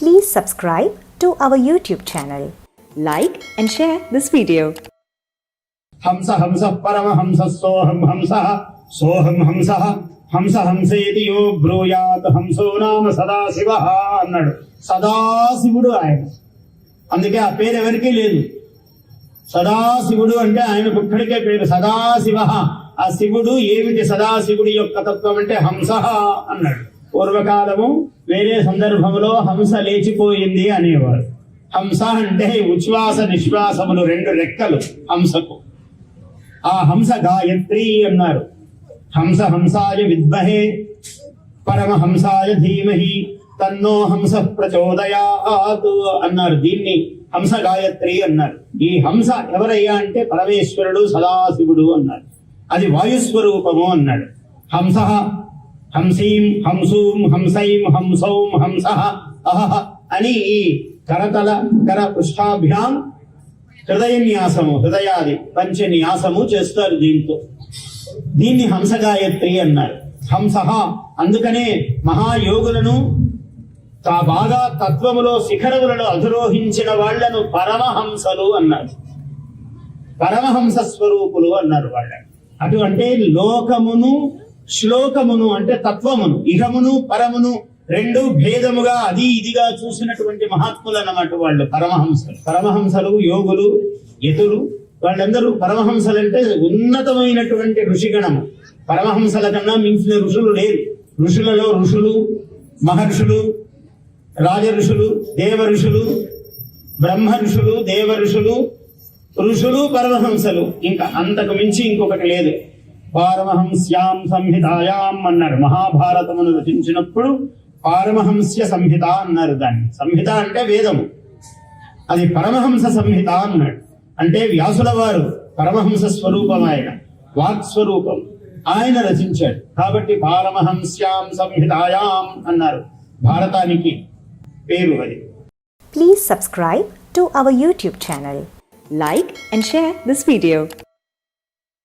Please subscribe to our YouTube channel. Like and share this video. హంస హంస పరమ హంస సోహం హంస సోహం హంస హంస హంసేతి యో బ్రూయాత్ హంసో నామ సదాశివ అన్నాడు సదాశివుడు ఆయన అందుకే ఆ పేరు ఎవరికీ లేదు సదాశివుడు అంటే ఆయన ఒక్కడికే పేరు సదాశివ ఆ శివుడు ఏమిటి సదాశివుడి యొక్క తత్వం అంటే హంస అన్నాడు పూర్వకాలము వేరే సందర్భంలో హంస లేచిపోయింది అనేవారు హంస అంటే ఉచ్ఛ్వాస నిశ్వాసములు రెండు రెక్కలు హంసకు. ఆ హంస గాయత్రి అన్నారు. హంస హంసాయ విద్మహే పరమహంసాయ ధీమహి తన్నో హంస ప్రచోదయాత్ అన్నారు. దీన్ని హంస గాయత్రి అన్నారు. ఈ హంస ఎవరయ్యా అంటే పరమేశ్వరుడు సదాశివుడు అన్నారు అది వాయుస్వరూపము అన్నాడు. హంస హంసీం హంసూం హంసైం హంసౌం హంస అహహ అని ఈ కరతల కర పృష్ఠాభ్యాం హృదయ న్యాసము హృదయాది పంచ న్యాసము చేస్తారు దీంతో. దీన్ని హంస గాయత్రి అన్నారు. హంస అందుకనే మహాయోగులను తా బాగా తత్వములో శిఖరములను అధిరోహించిన వాళ్ళను పరమహంసలు అన్నారు. పరమహంస స్వరూపులు అన్నారు వాళ్ళని. అటు అంటే లోకమును శ్లోకమును అంటే తత్వమును ఇహమును పరమును రెండు భేదముగా అది ఇదిగా చూసినటువంటి మహాత్ములు అన్నమాట వాళ్ళు పరమహంసలు. పరమహంసలు యోగులు యతులు వాళ్ళందరూ పరమహంసలు అంటే ఉన్నతమైనటువంటి ఋషిగణము. పరమహంసల కన్నా మించిన ఋషులు లేరు. ఋషులలో ఋషులు మహర్షులు రాజ ఋషులు దేవ ఋషులు బ్రహ్మ ఋషులు దేవ ఋషులు ఋషులు పరమహంసలు. ఇంకా అంతకు మించి ఇంకొకటి లేదు. పారమహంస్యాం సంహితాయాం అన్నారు. మహాభారతమును రచించినప్పుడు పారమహంస్య సంహిత అన్నారు దాన్ని. సంహిత అంటే వేదము. అది పరమహంస సంహిత అన్నాడు. అంటే వ్యాసుల వారు పరమహంస స్వరూపం ఆయన వాక్స్వరూపం ఆయన రచించాడు. కాబట్టి పారమహంస్యాం సంహితాయాం అన్నారు. భారతానికి పేరు అది. Please subscribe to our YouTube channel like and share this video